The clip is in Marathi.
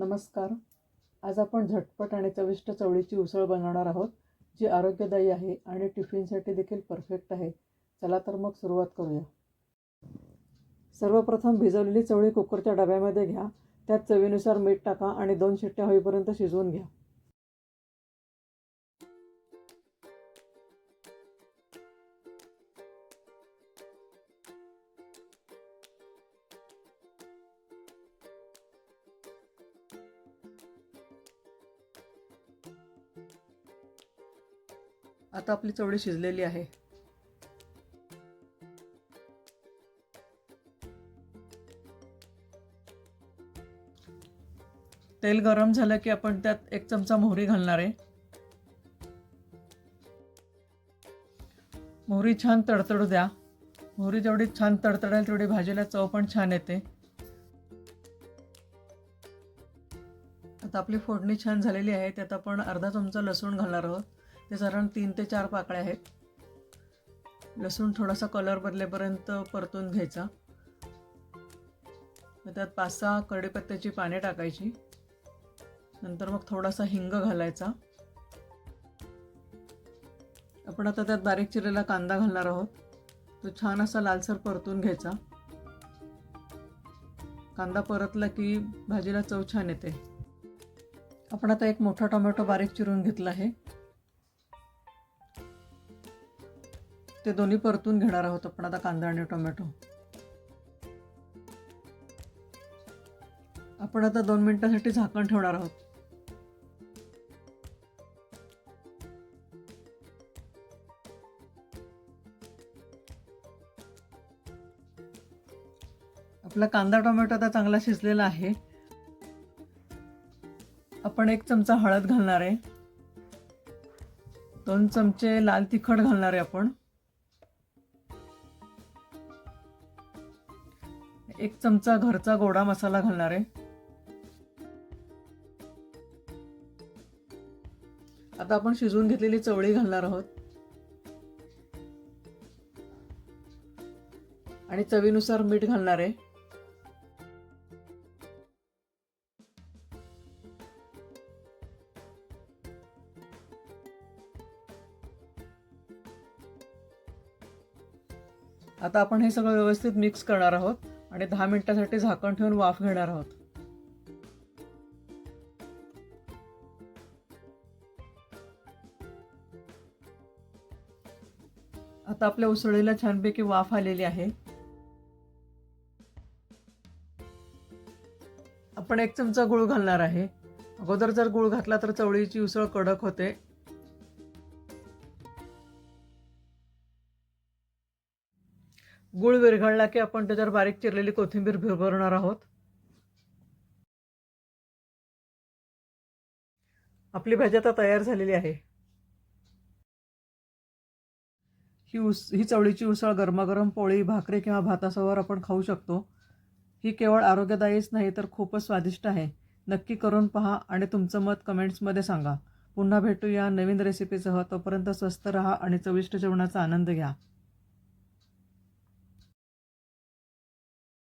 नमस्कार. आज आपण झटपट आणि चविष्ट चवळीची उसळ बनवणार आहोत जी आरोग्यदायी आहे आणि टिफिनसाठी देखील परफेक्ट आहे. चला तर मग सुरुवात करूया. सर्वप्रथम भिजवलेली चवळी कुकरच्या डब्यामध्ये घ्या. त्यात चवीनुसार मीठ टाका आणि दोन शिट्ट्या होईपर्यंत शिजवून घ्या. आता आपली चवळी शिजलेली आहे. तेल गरम झालं की आपण त्यात एक चमचा मोहरी घालणार आहे. मोहरी छान तडतडू द्या. मोहरी जेवढी छान तडतडेल तेवढी भाजीला चव पण छान येते. आता आपली फोडणी छान झालेली आहे त्यात आपण अर्धा चमचा लसूण घालणार आहोत. ते साधारण तीन ते चार पाकळ्या आहेत. लसूण थोडासा कलर बदलेपर्यंत परतून घ्यायचा. मग त्यात पाच सहा कढीपत्त्याची पाने टाकायची. नंतर मग थोडासा हिंग घालायचा. आपण आता त्यात बारीक चिरलेला कांदा घालणार आहोत. तो छान असा लालसर परतून घ्यायचा. कांदा परतला की भाजीला चव छान येते. आपण आता एक मोठा टोमॅटो बारीक चिरून घेतला आहे. ते दोन्ही परतून घेणार आहोत आपण आता कांदा आणि टोमॅटो. आपण आता दोन मिनिटांसाठी झाकण ठेवणार आहोत. आपला कांदा टोमॅटो आता चांगला शिजलेला आहे. आपण एक चमचा हळद घालणार आहे. दोन चमचे लाल तिखट घालणार आहे आपण. एक चमचा घरचा गोडा मसाला घालणार आहे. आता आपण शिजवून घेतलेली चवळी घालणार आहोत. आणि चवीनुसार मीठ घालणार आहे. आता आपण हे सगळं व्यवस्थित मिक्स करणार आहोत. आणि दहा मिनिटासाठी झाकण ठेवून वाफ घेणार आहोत. आता आपल्या उसळीला छानपैकी वाफ आलेली आहे. आपण एक चमचा गुळ घालणार आहे. अगोदर जर गुळ घातला तर चवळीची उसळ कडक होते. गुळ विरघळला की आपण त्याच्यावर बारीक चिरलेली कोथिंबीर भिरभरणार आहोत. आपली भाजी आता तयार झालेली आहे. ही उस ही चवळीची उसळ गरमागरम पोळी भाकरी किंवा भातासोबत आपण खाऊ शकतो. ही केवळ आरोग्यदायीच नाही तर खूपच स्वादिष्ट आहे. नक्की करून पहा आणि तुमचं मत कमेंट्समध्ये सांगा. पुन्हा भेटूया नवीन रेसिपीसह. तोपर्यंत स्वस्त रहा आणि चविष्ट जेवणाचा आनंद घ्या.